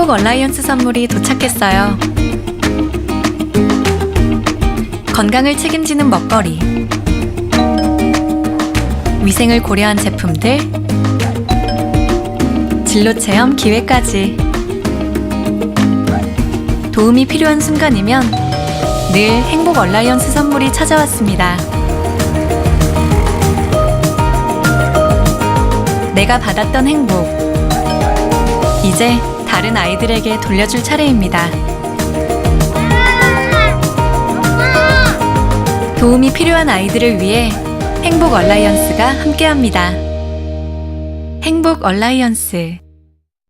행복 얼라이언스 선물이 도착했어요. 건강을 책임지는 먹거리, 위생을 고려한 제품들, 진로 체험 기회까지. 도움이 필요한 순간이면 늘 행복 얼라이언스 선물이 찾아왔습니다. 내가 받았던 행복. 이제 다른 아이들에게 돌려줄 차례입니다. 도움이 필요한 아이들을 위해 행복 얼라이언스가 함께합니다. 행복 얼라이언스